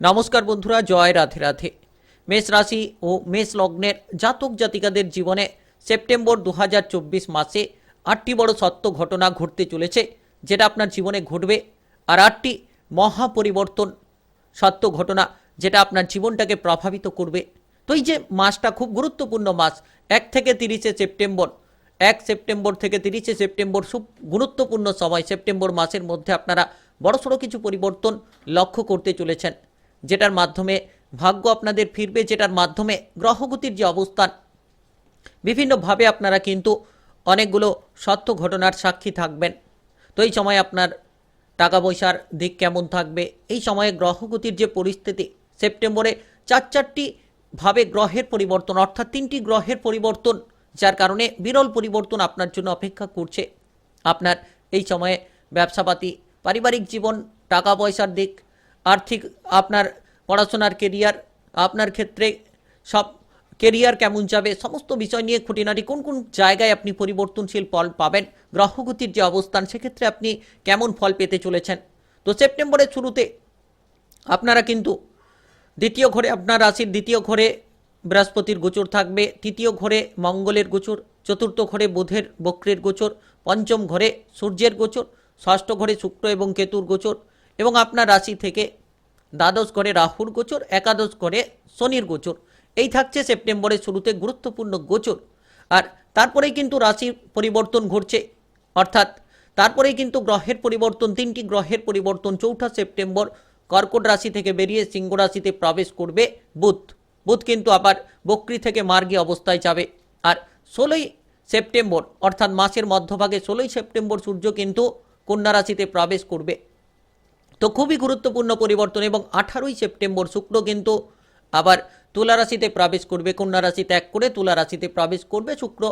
নমস্কার বন্ধুরা, জয় রাধে রাধে। মেষ রাশি ও মেষ লগ্নের জাতক জাতিকাদের জীবনে সেপ্টেম্বর দু হাজার চব্বিশ মাসে আটটি বড় সত্য ঘটনা ঘটতে চলেছে, যেটা আপনার জীবনে ঘটবে। আর আটটি মহা পরিবর্তন সত্য ঘটনা, যেটা আপনার জীবনটাকে প্রভাবিত করবে। তো এই যে মাসটা খুব গুরুত্বপূর্ণ মাস, এক থেকে তিরিশে সেপ্টেম্বর, এক সেপ্টেম্বর থেকে তিরিশে সেপ্টেম্বর খুব গুরুত্বপূর্ণ সময়, সেপ্টেম্বর মাসের মধ্যে আপনারা বড়সড় কিছু পরিবর্তন লক্ষ্য করতে চলেছেন। যেটার মাধ্যমে ভাগ্য আপনাদের ফিরবে, যেটার মাধ্যমে গ্রহগতির যে অবস্থান বিভিন্নভাবে আপনারা কিন্তু অনেকগুলো সত্য ঘটনার সাক্ষী থাকবেন। তো এই সময় আপনার টাকা পয়সার দিক কেমন থাকবে? এই সময়ে গ্রহগতির যে পরিস্থিতি, সেপ্টেম্বরে চার চারটি ভাবে গ্রহের পরিবর্তন, অর্থাৎ তিনটি গ্রহের পরিবর্তন, যার কারণে বিরল পরিবর্তন আপনার জন্য অপেক্ষা করছে। আপনার এই সময়ে ব্যবসাপাতি, পারিবারিক জীবন, টাকা পয়সার দিক আর্থিক, আপনার পড়াশোনার কেরিয়ার আপনার ক্ষেত্রে সব কেরিয়ার কেমন যাবে, সমস্ত বিষয় নিয়ে খুঁটিনাটি কোন কোন জায়গায় আপনি পরিবর্তনশীল ফল পাবেন, গ্রহগতির যে অবস্থান, সেক্ষেত্রে আপনি কেমন ফল পেতে চলেছেন। তো সেপ্টেম্বরের শুরুতে আপনারা কিন্তু দ্বিতীয় ঘরে আপনার রাশির দ্বিতীয় ঘরে বৃহস্পতির গোচর থাকবে, তৃতীয় ঘরে মঙ্গলের গোচর, চতুর্থ ঘরে বুধের, বক্রের গোচর, পঞ্চম ঘরে সূর্যের গোচর, ষষ্ঠ ঘরে শুক্র এবং কেতুর গোচর এবং আপনার রাশি থেকে দ্বাদশ ঘরে রাহুর গোচর, একাদশ ঘরে শনির গোচর। এই থাকছে সেপ্টেম্বরের শুরুতে গুরুত্বপূর্ণ গোচর। আর তারপরেই কিন্তু রাশির পরিবর্তন ঘটছে। অর্থাৎ তারপরেই কিন্তু গ্রহের পরিবর্তন, তিনটি গ্রহের পরিবর্তন, চৌঠা সেপ্টেম্বর কর্কট রাশি থেকে বেরিয়ে সিংহ রাশিতে প্রবেশ করবে বুধ। বুধ কিন্তু আবার বক্রি থেকে মার্গী অবস্থায় যাবে। আর ষোলোই সেপ্টেম্বর, অর্থাৎ মাসের মধ্যভাগে ষোলোই সেপ্টেম্বর সূর্য কিন্তু কন্যা রাশিতে প্রবেশ করবে। তো খুবই গুরুত্বপূর্ণ পরিবর্তন এবং আঠারোই সেপ্টেম্বর শুক্র কিন্তু আবার তুলা রাশিতে প্রবেশ করবে, কন্যা রাশি ত্যাগ করে তুলা রাশিতে প্রবেশ করবে, শুক্র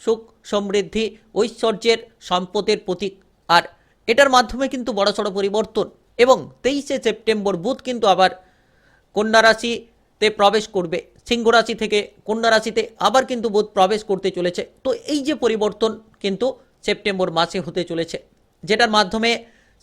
সুখ সমৃদ্ধি, ঐশ্বর্যের সম্পদের প্রতীক। আর এটার মাধ্যমে কিন্তু বড়সড় পরিবর্তন এবং তেইশে সেপ্টেম্বর বুধ কিন্তু আবার কন্যা রাশিতে প্রবেশ করবে, সিংহ রাশি থেকে কন্যা রাশিতে আবার কিন্তু বুধ প্রবেশ করতে চলেছে। তো এই যে পরিবর্তন কিন্তু সেপ্টেম্বর মাসে হতে চলেছে, যেটার মাধ্যমে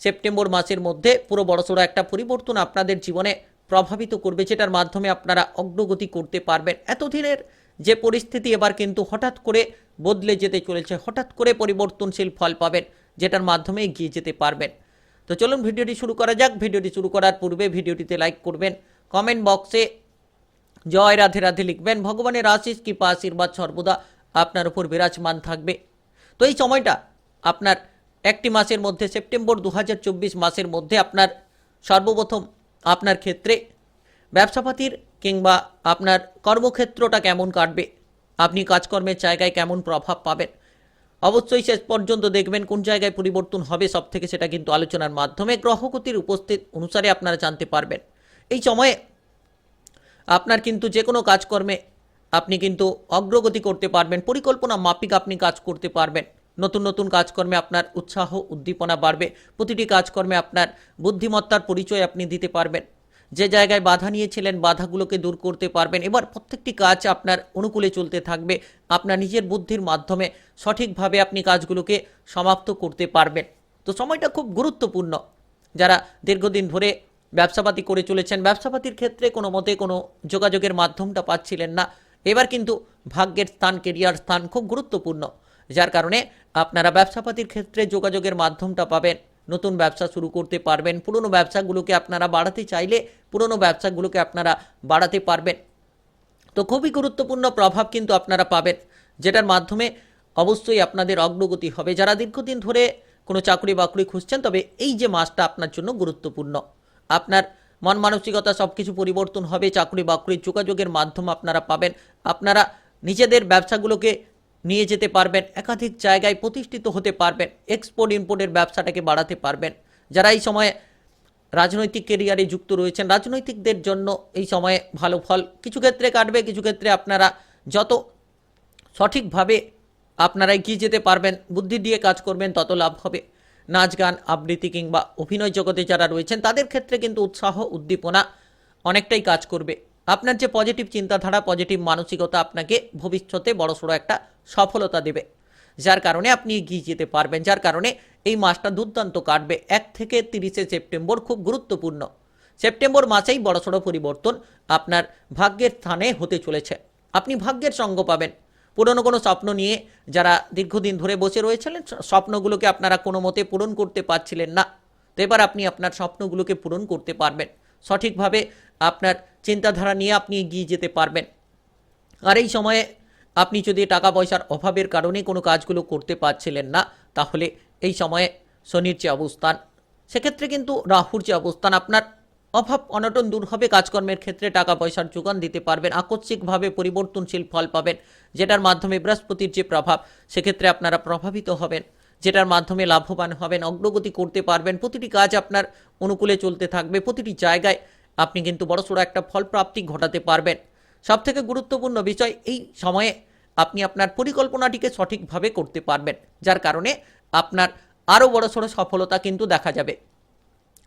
সেপ্টেম্বর মাসের মধ্যে পুরো বড়সড় একটা পরিবর্তন আপনাদের জীবনে প্রভাবিত করবে, যেটার মাধ্যমে আপনারা অগ্রগতি করতে পারবেন। এতদিনের যে পরিস্থিতি এবার কিন্তু হঠাৎ করে বদলে যেতে চলেছে, হঠাৎ করে পরিবর্তনশীল ফল পাবেন, যেটার মাধ্যমে এগিয়ে যেতে পারবেন। তো চলুন ভিডিওটি শুরু করা যাক। ভিডিওটি শুরু করার পূর্বে ভিডিওটিতে লাইক করবেন, কমেন্ট বক্সে জয় রাধে রাধে লিখবেন, ভগবানের আশিস কৃপা, আশীর্বাদ সর্বদা আপনার উপর বিরাজমান থাকবে। তো এই সময়টা আপনার একটি মাসের মধ্যে, সেপ্টেম্বর দু হাজার চব্বিশ মাসের মধ্যে আপনার সর্বপ্রথম আপনার ক্ষেত্রে ব্যবসাপাতির কিংবা আপনার কর্মক্ষেত্রটা কেমন কাটবে, আপনি কাজকর্মের জায়গায় কেমন প্রভাব পাবেন, অবশ্যই শেষ পর্যন্ত দেখবেন কোন জায়গায় পরিবর্তন হবে সব থেকে সেটা কিন্তু আলোচনার মাধ্যমে, গ্রহগতির উপস্থিত অনুসারে আপনারা জানতে পারবেন। এই সময়ে আপনার কিন্তু যে কোনো কাজকর্মে আপনি কিন্তু অগ্রগতি করতে পারবেন, পরিকল্পনা মাফিক আপনি কাজ করতে পারবেন। নতুন নতুন কাজকর্মে আপনার উৎসাহ, উদ্দীপনা বাড়বে। প্রতিটি কাজকর্মে আপনার বুদ্ধিমত্তার পরিচয় আপনি দিতে পারবেন। যে জায়গায় বাধা নিয়েছিলেন, বাধাগুলোকে দূর করতে পারবেন। এবার প্রত্যেকটি কাজ আপনার অনুকূলে চলতে থাকবে। আপনার নিজের বুদ্ধির মাধ্যমে সঠিকভাবে আপনি কাজগুলোকে সমাপ্ত করতে পারবেন। তো সময়টা খুব গুরুত্বপূর্ণ। যারা দীর্ঘদিন ধরে ব্যবসাপাতি করে চলেছেন, ব্যবসাপাতির ক্ষেত্রে কোনো মতে কোনো যোগাযোগের মাধ্যমটা পাচ্ছিলেন না। এবার কিন্তু ভাগ্যের স্থান কেরিয়ার স্থান খুব গুরুত্বপূর্ণ। যার কারণে আপনারা ব্যবসাপাতির ক্ষেত্রে যোগাযোগের মাধ্যমটা পাবেন। নতুন ব্যবসা শুরু করতে পারবেন। পুরনো ব্যবসাগুলোকে আপনারা বাড়াতে চাইলে পুরনো ব্যবসাগুলোকে আপনারা বাড়াতে পারবেন। তো খুবই গুরুত্বপূর্ণ প্রভাব কিন্তু আপনারা পাবেন, যেটার মাধ্যমে অবশ্যই আপনাদের অগ্রগতি হবে। যারা দীর্ঘদিন ধরে কোনো চাকরি বাকরি খুঁজছেন, তবে এই যে মাসটা আপনার জন্য গুরুত্বপূর্ণ। আপনার মন মানসিকতা সব কিছু পরিবর্তন হবে চাকরি বাকরির যোগাযোগের মাধ্যম আপনারা পাবেন। আপনারা নিজেদের ব্যবসাগুলোকে নিয়ে যেতে পারবেন, একাধিক জায়গায় প্রতিষ্ঠিত হতে পারবেন এক্সপোর্ট ইম্পোর্টের ব্যবসাটাকে বাড়াতে পারবেন। যারা এই সময়ে রাজনৈতিক কেরিয়ারে যুক্ত রয়েছেন, রাজনৈতিকদের জন্য এই সময়ে ভালো ফল কিছু ক্ষেত্রে কাটবে, কিছু ক্ষেত্রে আপনারা যত সঠিকভাবে আপনারা এগিয়ে যেতে পারবেন, বুদ্ধি দিয়ে কাজ করবেন, তত লাভ হবে। নাচ, গান, আবৃত্তি কিংবা অভিনয় জগতে যারা রয়েছেন, তাদের ক্ষেত্রে কিন্তু উৎসাহ, উদ্দীপনা অনেকটাই কাজ করবে। আপনার যে পজিটিভ চিন্তাধারা পজিটিভ মানসিকতা আপনাকে ভবিষ্যতে বড়সড় একটা সফলতা দেবে। যার কারণে আপনি এগিয়ে যেতে পারবেন, যার কারণে এই মাসটা দুর্দান্ত কাটবে। এক থেকে তিরিশে সেপ্টেম্বর খুব গুরুত্বপূর্ণ। সেপ্টেম্বর মাসেই বড়সড় পরিবর্তন আপনার ভাগ্যের স্থানে হতে চলেছে। আপনি ভাগ্যের সঙ্গ পাবেন। পুরনো কোনো স্বপ্ন নিয়ে যারা দীর্ঘদিন ধরে বসে রয়েছিলেন স্বপ্নগুলোকে আপনারা কোনো মতে পূরণ করতে পারছিলেন না। তো এবার আপনি আপনার স্বপ্নগুলোকে পূরণ করতে পারবেন। সঠিকভাবে আপনার চিন্তাধারা নিয়ে আপনি এগিয়ে যেতে পারবেন। আর এই সময়ে আপনি যদি টাকা পয়সার অভাবের কারণে কোনো কাজগুলো করতে পারছিলেন না, তাহলে এই সময়ে শনির যে অবস্থান, সেক্ষেত্রে কিন্তু রাহুর যে অবস্থান, আপনার অভাব অনটন দূর হবে। কাজকর্মের ক্ষেত্রে টাকা পয়সার যোগান দিতে পারবেন, আকস্মিকভাবে পরিবর্তনশীল ফল পাবেন, যেটার মাধ্যমে বৃহস্পতির যে প্রভাব, সেক্ষেত্রে আপনারা প্রভাবিত হবেন, যেটার মাধ্যমে লাভবান হবেন, অগ্রগতি করতে পারবেন। প্রতিটি কাজ আপনার অনুকূলে চলতে থাকবে, প্রতিটি জায়গায় আপনি কিন্তু বড়সড় একটা ফল প্রাপ্তি ঘটাতে পারবেন। সবথেকে গুরুত্বপূর্ণ বিষয় এই সময়ে আপনি আপনার পরিকল্পনাটিকে সঠিকভাবে করতে পারবেন, যার কারণে আপনার আরও বড়সড় সফলতা কিন্তু দেখা যাবে।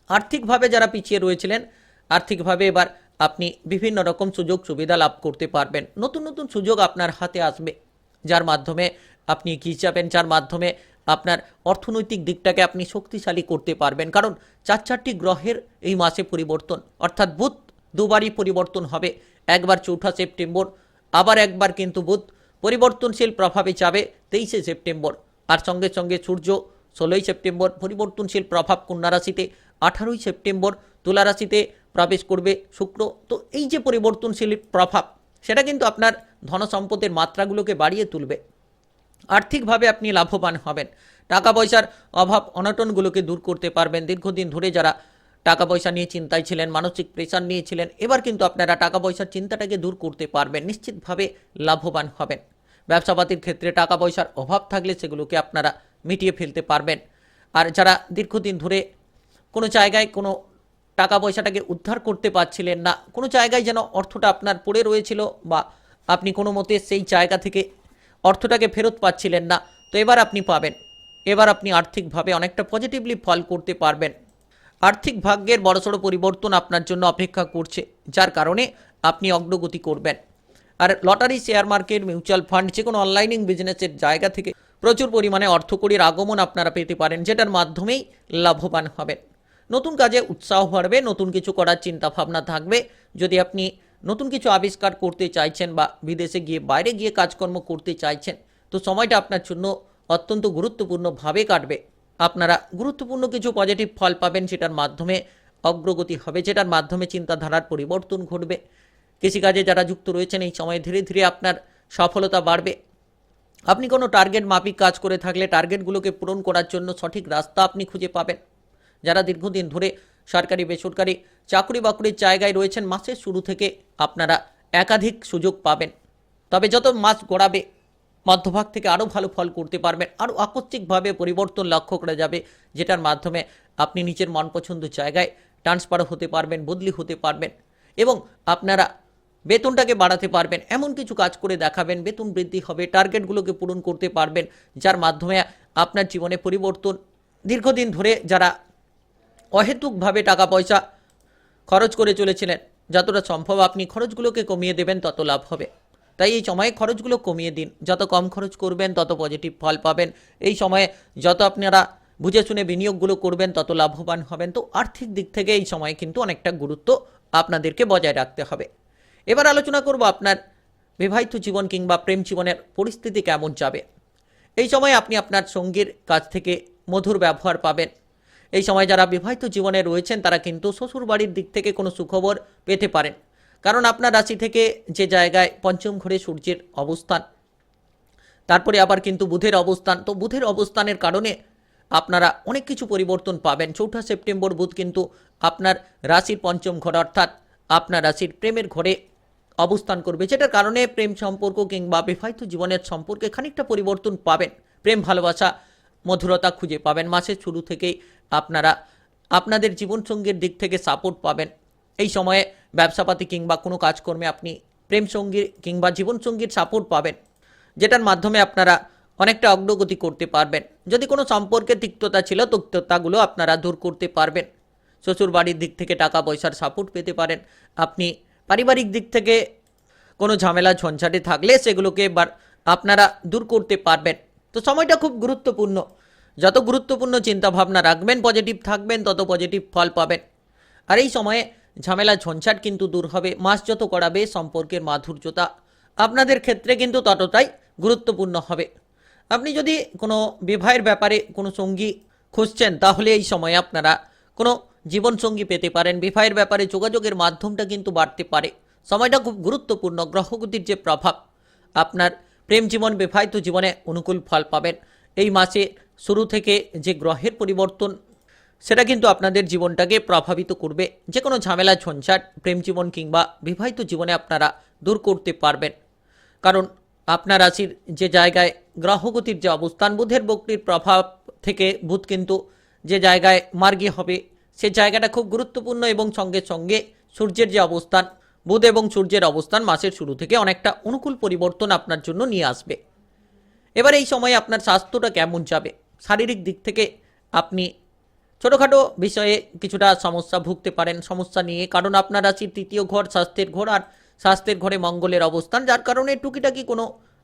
আর্থিকভাবে যারা পিছিয়ে রয়েছিলেন, আর্থিকভাবে এবার আপনি বিভিন্ন রকম সুযোগ সুবিধা লাভ করতে পারবেন। নতুন নতুন সুযোগ আপনার হাতে আসবে, যার মাধ্যমে আপনি এগিয়ে যাবেন যার মাধ্যমে আপনার অর্থনৈতিক দিকটাকে আপনি শক্তিশালী করতে পারবেন। কারণ চার চারটি গ্রহের এই মাসে পরিবর্তন, অর্থাৎ বুধ দুবারই পরিবর্তন হবে। একবার চৌঠা সেপ্টেম্বর, আবার একবার কিন্তু বুধ। পরিবর্তনশীল প্রভাবে যাবে তেইশে সেপ্টেম্বর। আর সঙ্গে সঙ্গে সূর্য ষোলোই সেপ্টেম্বর, পরিবর্তনশীল প্রভাব কন্যা রাশিতে আঠারোই সেপ্টেম্বর, তুলা রাশিতে প্রবেশ করবে শুক্র। তো এই যে পরিবর্তনশীল প্রভাব, সেটা কিন্তু আপনার ধন সম্পদের মাত্রাগুলোকে বাড়িয়ে তুলবে। আর্থিকভাবে আপনি লাভবান হবেন। টাকা পয়সার অভাব অনটনগুলোকে দূর করতে পারবেন। দীর্ঘদিন ধরে যারা টাকা পয়সা নিয়ে চিন্তায় ছিলেন, মানসিক প্রেশার নিয়েছিলেন এবার কিন্তু আপনারা টাকা পয়সার চিন্তাটাকে দূর করতে পারবেন, নিশ্চিতভাবে লাভবান হবেন। ব্যবসাপাতির ক্ষেত্রে টাকা পয়সার অভাব থাকলে সেগুলোকে আপনারা মিটিয়ে ফেলতে পারবেন। আর যারা দীর্ঘদিন ধরে কোনো জায়গায় কোনো টাকা পয়সাটাকে উদ্ধার করতে পারছিলেন না, কোনো জায়গায় যেন অর্থটা আপনার পড়ে রয়েছিল বা আপনি কোনো মতে সেই জায়গা থেকে অর্থটাকে ফেরত পাচ্ছিলেন না। তো এবার আপনি পাবেন। এবার আপনি আর্থিকভাবে অনেকটা পজিটিভলি ফল করতে পারবেন। আর্থিক ভাগ্যের বড়সড় পরিবর্তন আপনার জন্য অপেক্ষা করছে, যার কারণে আপনি অগ্রগতি করবেন। আর lottery share market mutual fund যে কোনো অনলাইনিং বিজনেসের জায়গা থেকে প্রচুর পরিমাণে অর্থকরীর আগমন আপনারা পেতে পারেন, যেটার মাধ্যমেই লাভবান হবেন। নতুন কাজে উৎসাহ বাড়বে, নতুন কিছু করার চিন্তা ভাবনা থাকবে। যদি আপনি নতুন কিছু আবিষ্কার করতে চাইছেন বা বিদেশে গিয়ে বাইরে গিয়ে কাজকর্ম করতে চাইছেন, তো সময়টা আপনার জন্য অত্যন্ত গুরুত্বপূর্ণভাবে কাটবে। আপনারা গুরুত্বপূর্ণ কিছু পজিটিভ ফল পাবেন সেটার মাধ্যমে অগ্রগতি হবে, যেটার মাধ্যমে চিন্তাধারার পরিবর্তন ঘটবে। কৃষিকাজে যারা যুক্ত রয়েছেন, এই সময়ে ধীরে ধীরে আপনার সফলতা বাড়বে। আপনি কোনো টার্গেট মাফিক কাজ করে থাকলে টার্গেটগুলোকে পূরণ করার জন্য সঠিক রাস্তা আপনি খুঁজে পাবেন। যারা দীর্ঘদিন ধরে সরকারি বেসরকারি চাকরি বাকরির জায়গায় রয়েছেন, মাসের শুরু থেকে আপনারা একাধিক সুযোগ পাবেন। তবে যত মাস গড়াবে, মধ্যভাগ থেকে আরও ভালো ফল করতে পারবেন। আরও আকস্মিকভাবে পরিবর্তন লক্ষ্য করা যাবে, যেটার মাধ্যমে আপনি নিজের মন পছন্দ জায়গায় ট্রান্সফার হতে পারবেন, বদলি হতে পারবেন এবং আপনারা বেতনটাকে বাড়াতে পারবেন। এমন কিছু কাজ করে দেখাবেন, বেতন বৃদ্ধি হবে, টার্গেটগুলোকে পূরণ করতে পারবেন, যার মাধ্যমে আপনার জীবনে পরিবর্তন। দীর্ঘদিন ধরে যারা অহেতুকভাবে টাকা পয়সা খরচ করে চলেছিলেন যতটা সম্ভব আপনি খরচগুলোকে কমিয়ে দেবেন, তত লাভ হবে। তাই এই সময়ে খরচগুলো কমিয়ে দিন। যত কম খরচ করবেন, তত পজিটিভ ফল পাবেন। এই সময়ে যত আপনারা বুঝে শুনে বিনিয়োগগুলো করবেন, তত লাভবান হবেন। তো আর্থিক দিক থেকে এই সময়ে কিন্তু অনেকটা গুরুত্ব আপনাদেরকে বজায় রাখতে হবে। এবার আলোচনা করব আপনার বিবাহিত জীবন কিংবা প্রেম জীবনের পরিস্থিতি কেমন যাবে। এই সময় আপনি আপনার সঙ্গীর কাছ থেকে মধুর ব্যবহার পাবেন। এই সময় যারা বিবাহিত জীবনে রয়েছেন, তারা কিন্তু শ্বশুর বাড়ির দিক থেকে কোনো সুখবর পেতে পারেন। কারণ আপনার রাশি থেকে যে জায়গায় পঞ্চম ঘরে সূর্যের অবস্থান, তারপরে আবার কিন্তু বুধের অবস্থান। তো বুধের অবস্থানের কারণে আপনারা অনেক কিছু পরিবর্তন পাবেন। চৌঠা সেপ্টেম্বর বুধ কিন্তু আপনার রাশির পঞ্চম ঘর, অর্থাৎ আপনার রাশির প্রেমের ঘরে অবস্থান করবে, যেটার কারণে প্রেম সম্পর্ক কিংবা বিবাহিত জীবনের সম্পর্কে খানিকটা পরিবর্তন পাবেন। প্রেম, ভালোবাসা মধুরতা খুঁজে পাবেন। মাসের শুরু থেকেই আপনারা আপনাদের জীবনসঙ্গীর দিক থেকে সাপোর্ট পাবেন। এই সময়ে ব্যবসাপাতি কিংবা কোনো কাজকর্মে আপনি প্রেম সঙ্গীর কিংবা জীবনসঙ্গীর সাপোর্ট পাবেন, যেটার মাধ্যমে আপনারা অনেকটা অগ্রগতি করতে পারবেন। যদি কোনো সম্পর্কে তিক্ততা ছিল, তিক্ততাগুলো আপনারা দূর করতে পারবেন। শ্বশুর বাড়ির দিক থেকে টাকা পয়সার সাপোর্ট পেতে পারেন। আপনি পারিবারিক দিক থেকে কোনো ঝামেলা, ঝঞ্ঝাটে থাকলে সেগুলোকে আপনারা দূর করতে পারবেন। তো সময়টা খুব গুরুত্বপূর্ণ। যত গুরুত্বপূর্ণ চিন্তা ভাবনা রাখবেন পজিটিভ থাকবেন, তত পজিটিভ ফল পাবেন। আর এই সময়ে ঝামেলা ঝঞ্ঝাট কিন্তু দূর হবে, মাস যত করাবে সম্পর্কের মাধুর্যতা আপনাদের ক্ষেত্রে কিন্তু ততটাই গুরুত্বপূর্ণ হবে। আপনি যদি কোনো বিবাহের ব্যাপারে কোনো সঙ্গী খুঁজছেন, তাহলে এই সময়ে আপনারা কোনো জীবনসঙ্গী পেতে পারেন। বিবাহের ব্যাপারে যোগাযোগের মাধ্যমটা কিন্তু বাড়তে পারে। সময়টা খুব গুরুত্বপূর্ণ, গ্রহগতির যে প্রভাব আপনার প্রেম জীবন বিবাহিত জীবনে অনুকূল ফল পাবেন। এই মাসে শুরু থেকে যে গ্রহের পরিবর্তন, সেটা কিন্তু আপনাদের জীবনটাকে প্রভাবিত করবে। যে কোনো ঝামেলা, ঝঞ্ঝাট, প্রেম জীবন কিংবা বিবাহিত জীবনে আপনারা দূর করতে পারবেন। কারণ আপনার রাশির যে জায়গায় গ্রহগতির যে অবস্থান, বুধের বক্রির প্রভাব থেকে বুধ কিন্তু যে জায়গায় মার্গী হবে, সে জায়গাটা খুব গুরুত্বপূর্ণ এবং সঙ্গে সঙ্গে সূর্যের যে অবস্থান বুধ এবং সূর্যের অবস্থান মাসের শুরু থেকে অনেকটা অনুকূল পরিবর্তন আপনার জন্য নিয়ে আসবে। এবার এই সময়ে আপনার স্বাস্থ্যটা কেমন যাবে? শারীরিক দিক থেকে আপনি ছোটোখাটো বিষয়ে কিছুটা সমস্যা ভুগতে পারেন, সমস্যা নিয়ে, কারণ আপনার রাশির তৃতীয় ঘর স্বাস্থ্যের ঘর আর স্বাস্থ্যের ঘরে মঙ্গলের অবস্থান, যার কারণে টুকিটাকি কোনো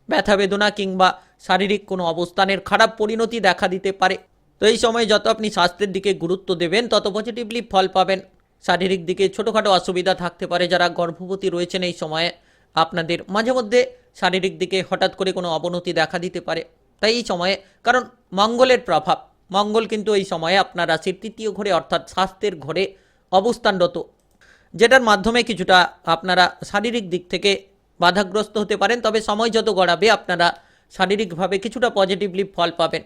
ব্যথা বেদনা কিংবা শারীরিক কোনো অবস্থানের খারাপ পরিণতি দেখা দিতে পারে। তো এই সময় যত আপনি স্বাস্থ্যের দিকে গুরুত্ব দেবেন, তত পজিটিভলি ফল পাবেন। শারীরিক দিকে ছোটোখাটো অসুবিধা থাকতে পারে যারা গর্ভবতী রয়েছেন এই সময়ে। আপনাদের মাঝে মধ্যে শারীরিক দিকে হঠাৎ করে কোনো অবনতি দেখা দিতে পারে। তাই এই সময়ে, কারণ মঙ্গলের প্রভাব, মঙ্গল কিন্তু এই সময়ে আপনার রাশির তৃতীয় ঘরে অর্থাৎ স্বাস্থ্যের ঘরে অবস্থানরত, যেটার মাধ্যমে কিছুটা আপনারা শারীরিক দিক থেকে বাধাগ্রস্ত হতে পারেন। তবে সময় যত গড়াবে, আপনারা শারীরিকভাবে কিছুটা পজিটিভলি ফল পাবেন।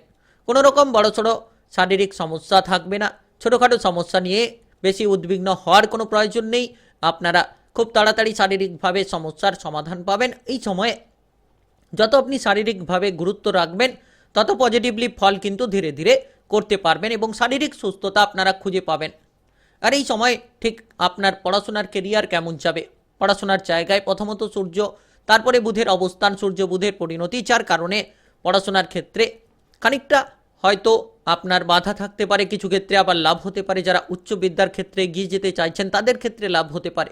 কোনো রকম বড়সড় শারীরিক সমস্যা থাকবে না। ছোটোখাটো সমস্যা নিয়ে বেশি উদ্বিগ্ন হওয়ার কোনো প্রয়োজন নেই। আপনারা খুব তাড়াতাড়ি শারীরিকভাবে সমস্যার সমাধান পাবেন। এই সময়ে যত আপনি শারীরিকভাবে গুরুত্ব রাখবেন, তত পজিটিভলি ফল কিন্তু ধীরে ধীরে করতে পারবেন এবং শারীরিক সুস্থতা আপনারা খুঁজে পাবেন। আর এই সময় ঠিক আপনার পড়াশোনার কেরিয়ার কেমন যাবে? পড়াশোনার জায়গায় প্রথমত সূর্য, তারপরে বুধের অবস্থান, সূর্য বুধের পরিণতি, যার কারণে পড়াশোনার ক্ষেত্রে খানিকটা হয়তো আপনার বাধা থাকতে পারে, কিছু ক্ষেত্রে আবার লাভ হতে পারে। যারা উচ্চ বিদ্যার ক্ষেত্রে এগিয়ে যেতে চাইছেন, তাদের ক্ষেত্রে লাভ হতে পারে।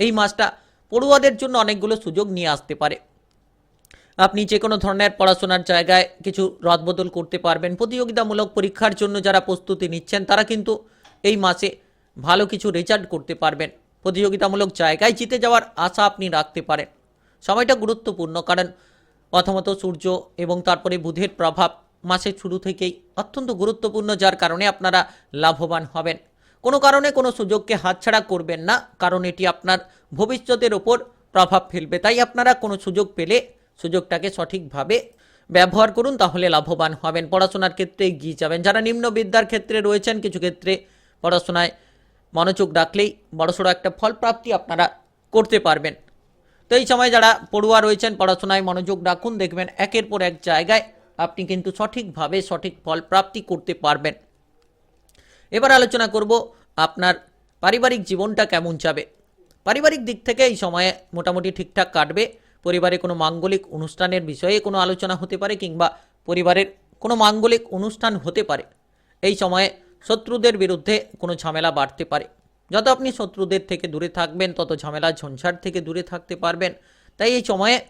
এই মাসটা পড়ুয়াদের জন্য অনেকগুলো সুযোগ নিয়ে আসতে পারে। আপনি যে কোনো ধরনের পড়াশোনার জায়গায় কিছু রদবদল করতে পারবেন। প্রতিযোগিতামূলক পরীক্ষার জন্য যারা প্রস্তুতি নিচ্ছেন, তারা কিন্তু এই মাসে ভালো কিছু রেজাল্ট করতে পারবেন। প্রতিযোগিতামূলক জায়গায় জিতে যাওয়ার আশা আপনি রাখতে পারেন। সময়টা গুরুত্বপূর্ণ, কারণ প্রথমত সূর্য এবং তারপরে বুধের প্রভাব মাসের শুরু থেকেই অত্যন্ত গুরুত্বপূর্ণ, যার কারণে আপনারা লাভবান হবেন। কোনো কারণে কোনো সুযোগকে হাতছাড়া করবেন না, কারণ এটি আপনার ভবিষ্যতের ওপর প্রভাব ফেলবে। তাই আপনারা কোনো সুযোগ পেলে সুযোগটাকে সঠিকভাবে ব্যবহার করুন, তাহলে লাভবান হবেন। পড়াশোনার ক্ষেত্রে এগিয়ে যাবেন। যারা নিম্ন বিদ্যার ক্ষেত্রে রয়েছেন, কিছু ক্ষেত্রে পড়াশোনায় মনোযোগ রাখলেই বড়সড় একটা ফল প্রাপ্তি আপনারা করতে পারবেন। তো এই সময় যারা পড়ুয়া রয়েছেন, পড়াশোনায় মনোযোগ রাখুন, দেখবেন একের পর এক জায়গায় আপনি কিন্তু সঠিকভাবে সঠিক ফল প্রাপ্তি করতে পারবেন। এবার আলোচনা করব আপনার পারিবারিক জীবনটা কেমন যাবে? পারিবারিক দিক থেকে এই সময়ে মোটামুটি ঠিকঠাক কাটবে। পরিবারে কোনো মাঙ্গলিক অনুষ্ঠানের বিষয়ে কোনো আলোচনা হতে পারে কিংবা পরিবারের কোনো মাঙ্গলিক অনুষ্ঠান হতে পারে। এই সময়ে শত্রুদের বিরুদ্ধে কোনো ঝামেলা বাড়তে পারে। যত আপনি শত্রুদের থেকে দূরে থাকবেন, তত ঝামেলা ঝঞ্ঝাট থেকে দূরে থাকতে পারবেন। তাই এই সময়ে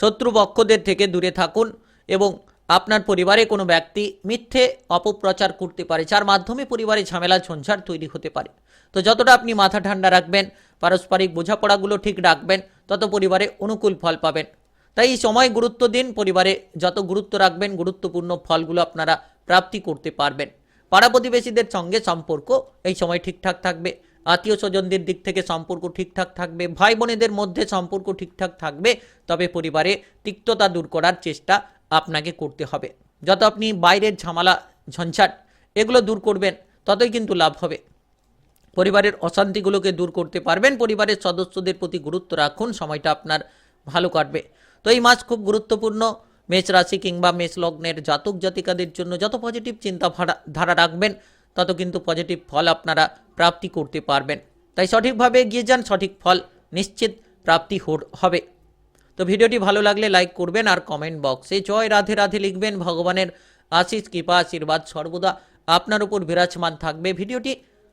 শত্রুপক্ষদের থেকে দূরে থাকুন। এবং আপনার পরিবারে কোনো ব্যক্তি মিথ্যে অপপ্রচার করতে পারে, যার মাধ্যমে পরিবারে ঝামেলা, ঝঞ্ঝাট তৈরি হতে পারে। তো যতটা আপনি মাথা ঠান্ডা রাখবেন, পারস্পরিক বোঝাপড়াগুলো ঠিক রাখবেন, তত পরিবারে অনুকূল ফল পাবেন। তাই এই সময় গুরুত্ব দিন, পরিবারে যত গুরুত্ব রাখবেন, গুরুত্বপূর্ণ ফলগুলো আপনারা প্রাপ্তি করতে পারবেন। পাড়া প্রতিবেশীদের সঙ্গে সম্পর্ক এই সময় ঠিকঠাক থাকবে, আত্মীয় স্বজনদের দিক থেকে সম্পর্ক ঠিকঠাক থাকবে, ভাই বোনেদের মধ্যে সম্পর্ক ঠিকঠাক থাকবে, তবে পরিবারে তিক্ততা দূর করার চেষ্টা আপনাকে করতে হবে। যত আপনি বাইরের ঝামেলা, ঝঞ্ঝাট এগুলো দূর করবেন, ততই কিন্তু লাভ হবে। পরিবারের অশান্তিগুলোকে দূর করতে পারবেন, পরিবারের সদস্যদের প্রতি গুরুত্ব রাখুন, সময়টা আপনার ভালো কাটবে। তো এই মাস খুব গুরুত্বপূর্ণ, মেষ রাশি কিংবা মেষ লগ্নের জাতক জাতিকাদের জন্য যত পজিটিভ চিন্তা ধারা রাখবেন, তত কিন্তু পজিটিভ ফল আপনারা প্রাপ্তি করতে পারবেন। তাই সঠিকভাবে এগিয়ে যান, সঠিক ফল নিশ্চিত প্রাপ্তি হবে। তো ভিডিওটি ভালো লাগলে লাইক করবেন আর কমেন্ট বক্সে জয় রাধে রাধে লিখবেন। ভগবানের আশিস কৃপা, আশীর্বাদ, সর্বদা আপনার উপর বিরাজমান থাকবে। ভিডিওটি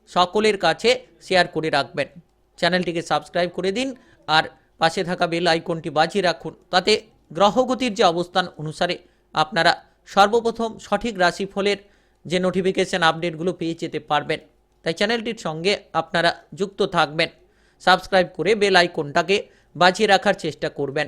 সকলের কাছে শেয়ার করে রাখবেন। চ্যানেলটিকে সাবস্ক্রাইব করে দিন আর পাশে থাকা বেল আইকনটি বাজিয়ে রাখুন। তাতে গ্রহগতির যে অবস্থান অনুসারে আপনারা সর্বপ্রথম সঠিক রাশিফলের যে নোটিফিকেশন আপডেটগুলো পেয়ে যেতে পারবেন। তাই চ্যানেলটির সঙ্গে আপনারা যুক্ত থাকবেন। সাবস্ক্রাইব করে বেল আইকনটাকে বাজিয়ে রাখার চেষ্টা করবেন।